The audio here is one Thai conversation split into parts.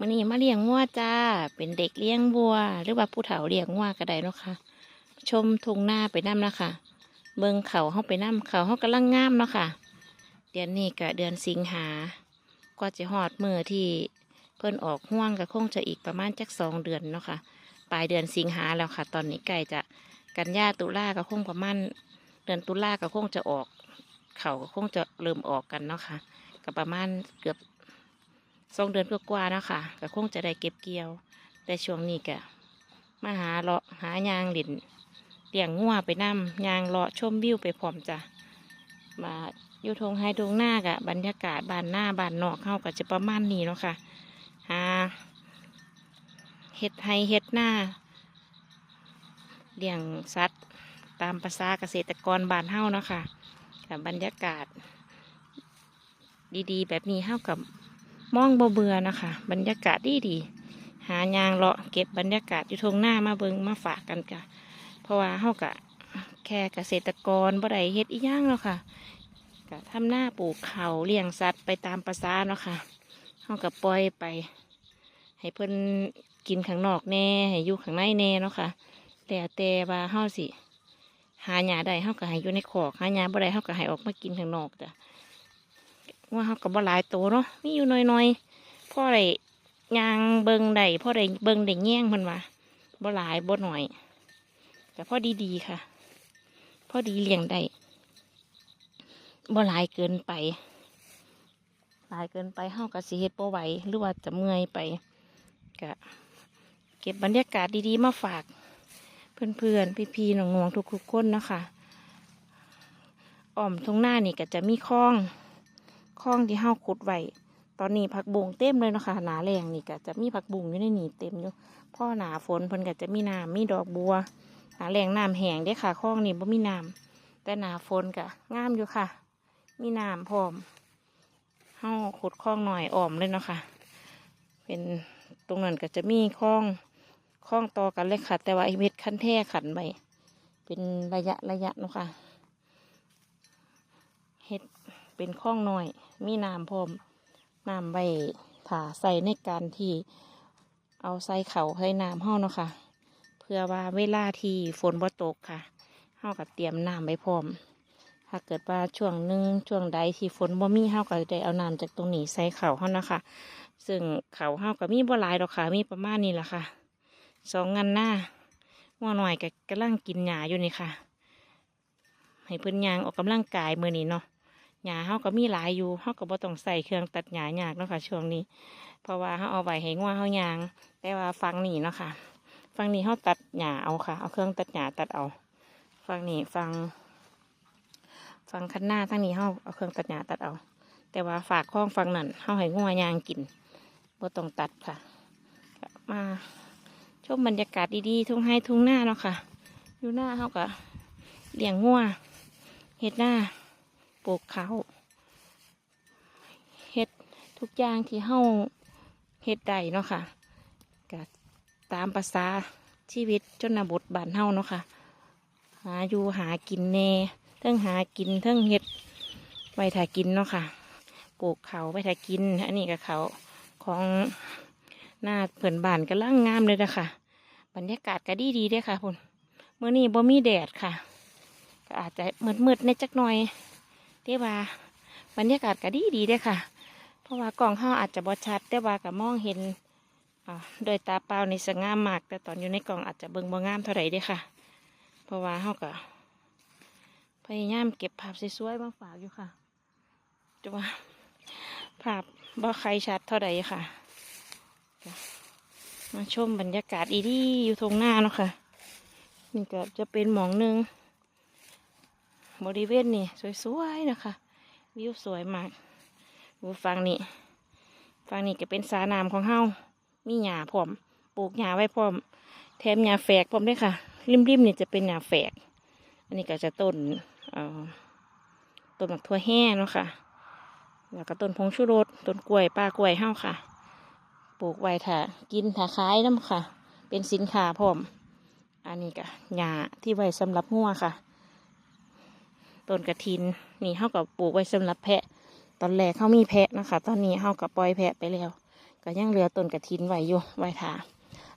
มื่อนี้มาเลี้ยงวัวจ้า เป็นเด็กเลี้ยงวัว หรือว่าผู้เฒ่าเลี้ยงวัวก็ได้เนาะค่ะ ชมทุ่งนาไปน้ำนะคะเบิงเขาเฮาไปน้ำเขาเฮากำลังงามเนาะค่ะ เดือนนี้ก็เดือนสิงหา ก็จะหอดมือที่เพิ่นออกห่วงก็คงจะอีกประมาณจักสองเดือนเนาะค่ะ ปลายเดือนสิงหาแล้วค่ะ ตอนนี้ใกล้จะกันยาตุลาก็คงประมาณเดือนตุลาก็คงจะออก เขาก็คงจะเริ่มออกกันเนาะค่ะก็ประมาณเกือบ สองเดือนกว่าๆนะค่ะก็คงจะได้เก็บเกี่ยว แต่ช่วงนี้ก็มาหาเลาะหายางหลินเลี้ยงงัวไปนำยางเลาะชมวิวไปพร้อมจ้ะมาอยู่ทงไฮทงหน้ากะบรรยากาศบานหน้าบานนอกเข้าก็จะประมาณนี้เนาะค่ะหาเฮ็ดไฮเฮ็ดหน้าเลี้ยงสัตว์ตามภาษาเกษตรกรบานเฮาเนาะค่ะกับบรรยากาศ ดีๆ แบบนี้เฮากับ มองบ่เบื่อนะคะ บรรยากาศดีดี หายางเลาะเก็บบรรยากาศอยู่ทงหน้ามาเบิงมาฝากกันกะเพราะว่าเฮากะแค่เกษตรกรบ่ได้เฮ็ดอีหย่างเนาะค่ะกะทำหน้าปลูกเขาเลี้ยงสัตว์ไปตามภาษาเนาะค่ะเฮากับปล่อยไป ให้เพิ่นกินข้างนอกแน่ให้อยู่ข้างในแน่เนาะค่ะแต่แต่ว่าเฮาสิ หาหญ้าได้เฮาก็ให้อยู่ในขอกหาหญ้าบ่ได้เฮาก็ให้ออกมากินข้างนอกจ้ะ ว่าเฮาก็บ่หลายโตเนาะมีอยู่น้อยๆพ่อได้ยางเบิงได้พ่อได้เบิงได้แย่งเพิ่นว่าบ่หลายบ่หน่อยแต่พ่อดีๆค่ะ พ่อดีเลี้ยงได้บ่หลายเกินไป หลายเกินไปเฮาก็สิเฮ็ดบ่ไหวหรือว่าจะเมื่อยไปก็เก็บบรรยากาศดีๆมาฝาก เพื่อนๆพี่ๆน้องๆทุกๆคนนะคะอ้อมตรงหน้านี่ก็จะมีคลอง คลองที่เฮาขุดไว้ตอนนี้ผักบุ้งเต็มเลยเนาะคะหนาแรงนี่ก็จะมีผักบุ้งอยู่ในนี่เต็มอยู่พ่อหนาฝนเพิ่นก็จะมีน้ำมีดอกบัวหนาแรงน้ำแห้งได้ค่ะคลองนี่บ่มีน้ำแต่หนาฝนก็งามอยู่ค่ะ มีน้ำพร้อมเฮาขุดคลองหน่อยอ้อมเลยเนาะค่ะ เป็นตรงนั้นก็จะมีคลองคล้องต่อกันเลยค่ะ แต่ว่าไอเม็ดขั้นแท้ขันไปเป็นระยะระยะเนาะค่ะเฮ็ด เป็นคล้องน้อย มีน้ำพร้อมน้ำใบผ่าใส่ในการที่เอาใส่เข่าให้น้ำเฮาเนาะค่ะ เพื่อว่าเวลาที่ฝนบ่ตกค่ะเฮาก็เตรียมน้ำไว้พร้อม ถ้าเกิดว่าช่วงหนึ่งช่วงใดที่ฝนบ่มีเฮาก็ได้เอาน้ำจากตรงนี้ใส่เข่าเฮานะคะ ซึ่งเขาเฮาก็มีบ่หลายดอกค่ะมีประมาณนี้แหละค่ะสองงานหน้าว่าหน่อยก็กำลังกินหญ้าอยู่นี่ค่ะ ให้เพิ่นยางออกกำลังกายมือนี้เนาะ หญ้าเฮาก็มีหลายอยู่เฮาก็บ่ต้องใส่เครื่องตัดหญ้ายากเนาะค่ะช่วงนี้ เพราะว่าเฮาเอาไว้ให้งัวเฮายาง แต่ว่าฟังนี่เนาะค่ะฟังนี้เฮาตัดหญ้าเอาค่ะ เอาเครื่องตัดหญ้าตัดเอา ฟังนี่ฟัง ฟังคันหน้าทั้งนี้เฮาเอาเครื่องตัดหญ้าตัดเอา แต่ว่าฝากข้องฟังนั่นเฮาให้งัวยางกินบ่ต้องตัดค่ะ มาชมบรรยากาศดีๆ ทุ่งไห้ทุ่งหน้าเนาะค่ะ อยู่หน้าเขาก็เลี้ยงงัวเห็ดหน้า ปลูกเขาวเห็ดทุกอย่างที่เฮาเห็ดได้เนาะค่ะก็ตามภาษาชีวิตจนบทบ้านเฮาเนาะค่ะ หาอยู่หากินแน่เทิงหากินเทิงเห็ดไว้ถ่ากินเนาะค่ะปลูกเขาไว้ถ่ากิน อันนี้กับเขาของหน้าเผินบานกำลังงามเลยนะคะบรรยากาศก็ดีดีด้อค่ะคุณเมื่อนี้บ่มีแดดค่ะ ก็อาจจะมืดๆในจักหน่อย เด้ว่าบรรยากาศก็ดีดีเด้ค่ะ เพราะว่ากล้องเฮาอาจจะบ่ชัด แต่ว่าก็มองเห็นโดยตาเปล่าในสงามมาก แต่ตอนอยู่ในกล่องอาจจะเบิ่งบ่งามเท่าไหร่เด้ค่ะ เพราะว่าเฮาก็พยายามเก็บภาพสวยๆมาฝากอยู่ค่ะแต่ว่าภาพบ่ใครชัดเท่าไหร่ค่ะ มาชมบรรยากาศอีดีอยู่ตรงหน้าเนาะค่ะ นี่ก็จะเป็นหมองหนึ่ง บริเวณนี่สวยๆนะคะ วิวสวยมากดูฟังนี่ฟังนี่ก็เป็นสาน้ำของเฮามีหญ้าพร้อมปลูกหญ้าไว้พร้อม แถมหญ้าแฝกพร้อมด้วยค่ะ ริมๆนี่จะเป็นหญ้าแฝก อันนี้ก็จะต้นต้นหมักทั่วแห้เนาะค่ะ แล้วก็ต้นพงชูรสต้นกล้วยป้ากล้วยเฮาค่ะ ปลูกไว้ถ้ากินถ้าขายน้ำค่ะ เป็นสินค้าพร้อม อันนี้ก็หญ้าที่ไว้สำหรับงัวค่ะ ต้นกระถินนี่เฮากับปลูกไว้สำหรับแพะ ตอนแรกเขามีแพะนะคะ ตอนนี้เฮากับปล่อยแพะไปแล้ว ก็ยังเหลือต้นกระถินไว้อยู่ไว้ถา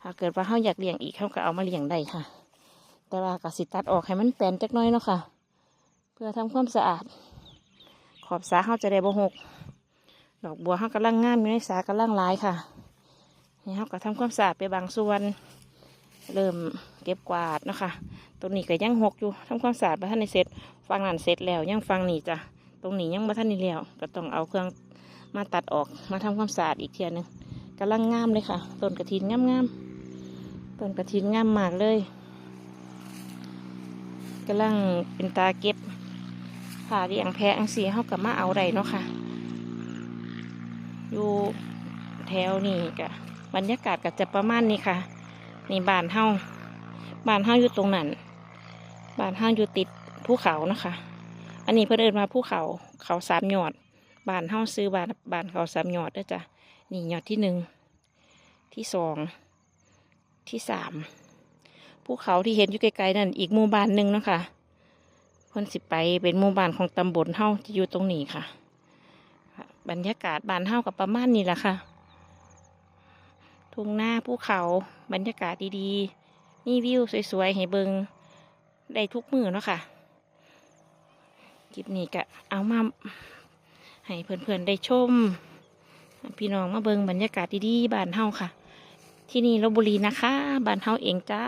ถ้าเกิดว่าเขาอยากเลี้ยงอีกเขาก็เอามาเลี้ยงได้ค่ะ แต่ว่าก็สิตัดออกให้มันแปลนจักน้อยเนาะค่ะ เพื่อทำความสะอาด ขอบสาเขาจะได้บ่หก ดอกบัวเขากำลังงามอยู่ในสากำลังหลายค่ะนี่เขาก็ทำความสะอาดไปบางส่วน เริ่มเก็บกวาดเนาะคะ ตรงนี้ก็ยังหกอยู่ทำความสะอาดมาท่านในเสร็จฟังนั่นเสร็จแล้วยังฟังนี่จ้ะตรงนี้ยังมาท่านนี่แล้วก็ต้องเอาเครื่องมาตัดออกมาทำความสะอาดอีกเทียนึงกำลังงามเลยค่ะต้นกระถินงามงามๆต้นกระถินงามมากเลยกำลังเป็นตาเก็บผ่าเลี้ยงแพะอังสีเขากับมาเอาได้เนาะค่ะอยู่แถวนี้กะบรรยากาศก็จะประมาณนี้ค่ะนี่บ้านเฮาบ้านเฮาอยู่ตรงนั้น บ้านเฮางอยู่ติดภูเขานะคะ อันนี้เพิ่นเอินมาภูเขาเขาสามยอดบ้านเฮาซื้อบ้านบ้านเขาสามยอดด้อจ้ะนี่ยอดที่หนึ่งที่สองที่สามภูเขาที่เห็นอยู่ไกลๆนั่นอีกหมู่บ้านหนึ่งนะคะเพิ่นสิไปเป็นหมู่บ้านของตำบลเฮาที่อยู่ตรงนี้ค่ะ บรรยากาศบ้านเฮากับประมาณนี้แหละค่ะทุ่งนาภูเขาบรรยากาศดีๆนี่วิวสวยๆ ให้เบิง ได้ทุกมือเนาะค่ะคลิปนี้ก็เอามาให้เพื่อนๆได้ชม พี่น้องมาเบิงบรรยากาศดีๆบ้านเฮาค่ะ ที่นี่ลบบุรีนะคะบ้านเฮาเองจ้า